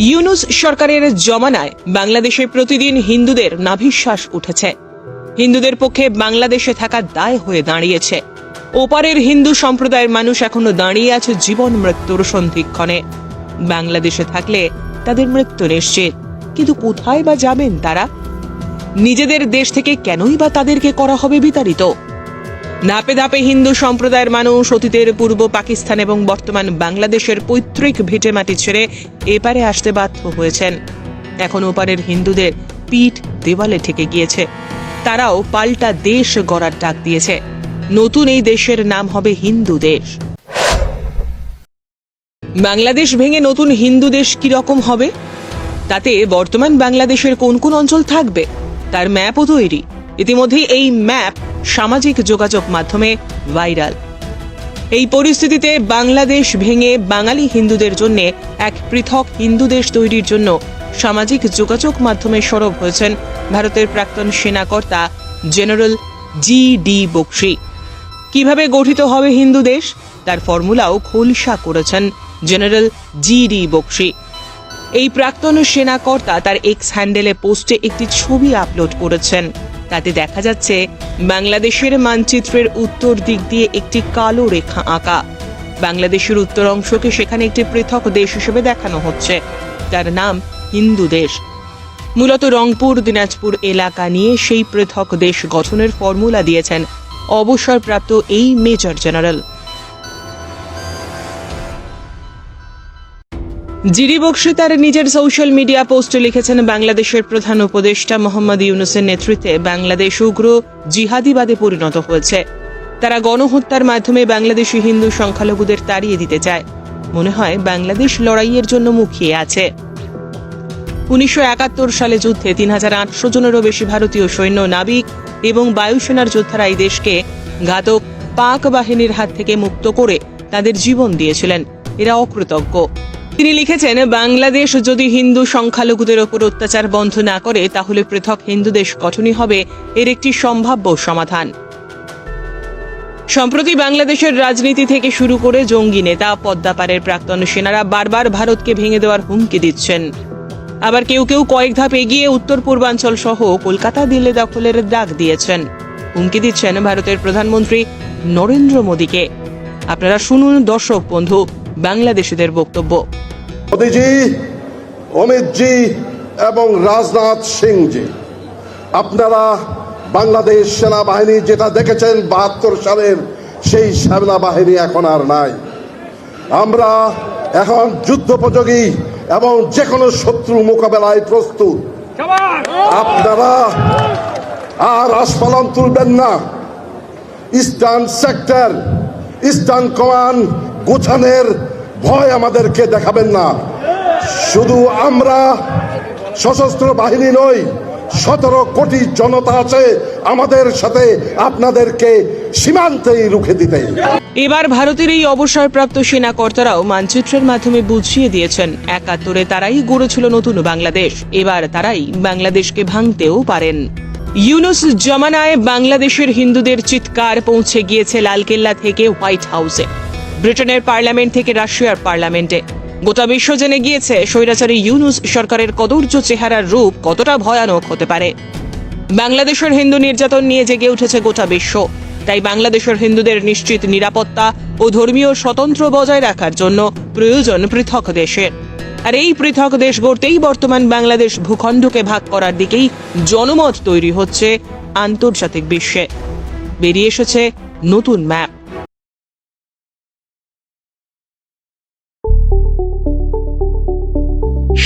ইউনুস সরকারের জমানায় বাংলাদেশে প্রতিদিন হিন্দুদের নাভিশ্বাস উঠেছে। হিন্দুদের পক্ষে বাংলাদেশে থাকা দায় হয়ে দাঁড়িয়েছে। ওপারের হিন্দু সম্প্রদায়ের মানুষ এখনও দাঁড়িয়ে আছে জীবন মৃত্যুর সন্ধিক্ষণে। বাংলাদেশে থাকলে তাদের মৃত্যু নিশ্চিত। কিন্তু কোথায় বা যাবেন তারা? নিজেদের দেশ থেকে কেনই বা তাদেরকে করা হবে বিতাড়িত? ধাপে ধাপে হিন্দু সম্প্রদায়ের মানুষ অতীতের পূর্ব পাকিস্তান এবং বর্তমান বাংলাদেশের পৈতৃক ভিটে মাটি ছেড়ে এপারে আসতে বাধ্য হয়েছেন। এখন ওপারের হিন্দুদের পিঠ দেওয়ালে ঠেকে গিয়েছে। তারাও পাল্টা দেশ গড়ার ডাক দিয়েছে। নতুন এই দেশের নাম হবে হিন্দু দেশ। বাংলাদেশ ভেঙে নতুন হিন্দু দেশ রকম হবে? তাতে বর্তমান বাংলাদেশের কোন কোন অঞ্চল থাকবে? তার ম্যাপও তৈরি। ইতিমধ্যেই এই ম্যাপ সামাজিক যোগাযোগ মাধ্যমে ভাইরাল। এই পরিস্থিতিতে বাংলাদেশ ভেঙে বাঙালি হিন্দুদের জন্য এক পৃথক হিন্দু দেশ তৈরির জন্য সামাজিক যোগাযোগ মাধ্যমে সরব হয়েছেন ভারতের প্রাক্তন সেনাকর্তা জেনারেল জি ডি বক্সি। কীভাবে গঠিত হবে হিন্দু দেশ? তার ফর্মুলাও খোলসা করেছেন জেনারেল জি ডি বক্সি। এই প্রাক্তন সেনাকর্তা তার এক্স হ্যান্ডেলে পোস্টে একটি ছবি আপলোড করেছেন। তাতে দেখা যাচ্ছে বাংলাদেশের মানচিত্রের উত্তর দিক দিয়ে একটি কালো রেখা আঁকা। বাংলাদেশের উত্তর অংশকে সেখানে একটি পৃথক দেশ হিসেবে দেখানো হচ্ছে। তার নাম হিন্দু দেশ। মূলত রংপুর, দিনাজপুর এলাকা নিয়ে সেই পৃথক দেশ গঠনের ফর্মুলা দিয়েছেন অবসরপ্রাপ্ত এই মেজর জেনারেল। জিডি বক্সি তার নিজের সোশ্যাল মিডিয়া পোস্টে লিখেছেন, বাংলাদেশের প্রধান উপদেষ্টা মোহাম্মদ ইউনুসের নেতৃত্বে বাংলাদেশ উগ্র জিহাদিবাদে পরিণত হয়েছে। তারা গণহত্যার মাধ্যমে বাংলাদেশি হিন্দু সংখ্যালঘুদের তাড়িয়ে দিতে চায়। মনে হয় বাংলাদেশ লড়াইয়ের জন্য মুখিয়ে আছে। উনিশশো একাত্তর সালে যুদ্ধে তিন হাজার আটশো জনেরও বেশি ভারতীয় সৈন্য, নাবিক এবং বায়ুসেনার যোদ্ধারা এই দেশকে ঘাতক পাক বাহিনীর হাত থেকে মুক্ত করে তাদের জীবন দিয়েছিলেন। এরা অকৃতজ্ঞ। তিনি লিখেছেন, বাংলাদেশ যদি হিন্দু সংখ্যালঘুদের ওপর অত্যাচার বন্ধ না করে, তাহলে পৃথক হিন্দু দেশ গঠনই হবে এর একটি সম্ভাব্য সমাধান। সম্প্রতি বাংলাদেশের রাজনীতি থেকে শুরু করে জঙ্গি নেতা, পদ্মাপাড়ের প্রাক্তন সেনারা বারবার ভারতকে ভেঙে দেওয়ার হুমকি দিচ্ছেন। আবার কেউ কেউ কয়েক ধাপ এগিয়ে উত্তর পূর্বাঞ্চল সহ কলকাতা, দিল্লি দখলের ডাক দিয়েছেন। হুমকি দিচ্ছেন ভারতের প্রধানমন্ত্রী নরেন্দ্র মোদীকে। আপনারা শুনুন দর্শক বন্ধু বাংলাদেশিদের বক্তব্য। মোদীজি, অমিতজি এবং রাজনাথ সিংজি, আপনারা বাংলাদেশ সেনাবাহিনী যেটা দেখেছেন বাহাত্তর সালের সেই সেনাবাহিনী এখন আর নাই। আমরা এখন যুদ্ধোপযোগী এবং যে কোনো শত্রু মোকাবেলায় প্রস্তুত। আপনারা আর আস্ফালন তুলবেন না। ইস্টার্ন সেক্টর, ইস্টার্ন কমান্ড, গোছানের ভয় আমাদেরকে দেখাবেন না। শুধু আমরা সশস্ত্র বাহিনী নই, সতেরো কোটি জনতা আছে আমাদের সাথে আপনাদেরকে সীমান্তেই রুখে দিতে। এবার ভারতের এই অবসরপ্রাপ্ত সেনা কর্তারাও মানচিত্রের মাধ্যমে বুঝিয়ে দিয়েছেন, একাত্তরে তারাই গড়েছিল নতুন বাংলাদেশ, এবার তারাই বাংলাদেশকে ভাঙতেও পারেন। ইউনুস জমানায় বাংলাদেশের হিন্দুদের চিৎকার পৌঁছে গিয়েছে লালকেল্লা থেকে হোয়াইট হাউসে। ব্রিটেনের পার্লামেন্ট থেকে রাশিয়ার পার্লামেন্টে। গোটা বিশ্ব জেনে গিয়েছে, স্বৈরাচারী ইউনুস সরকারের কদর্য চেহারার রূপ কতটা ভয়ানক হতে পারে। বাংলাদেশের হিন্দু নির্যাতন নিয়ে জেগে উঠেছে গোটা বিশ্ব। তাই বাংলাদেশের হিন্দুদের নিশ্চিত নিরাপত্তা ও ধর্মীয় স্বতন্ত্র বজায় রাখার জন্য প্রয়োজন পৃথক দেশের আর এই পৃথক দেশ গড়তেই বর্তমান বাংলাদেশ ভূখণ্ডকে ভাগ করার দিকেই জনমত তৈরি হচ্ছে আন্তর্জাতিক বিশ্বে। বেরিয়ে এসেছে নতুন map.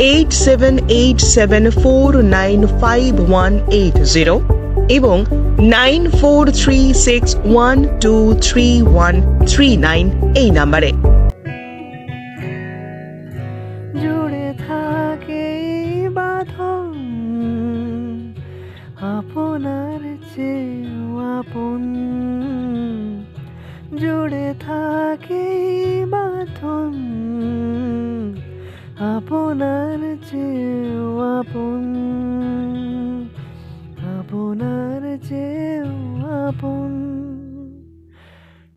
eight seven eight seven four nine five one eight zero এবং nine four three six one two three one three nine এই নাম্বারে। জুড়ে থাকে বাঁধন, আপনার চেয়েও আপন। জুড়ে থাকে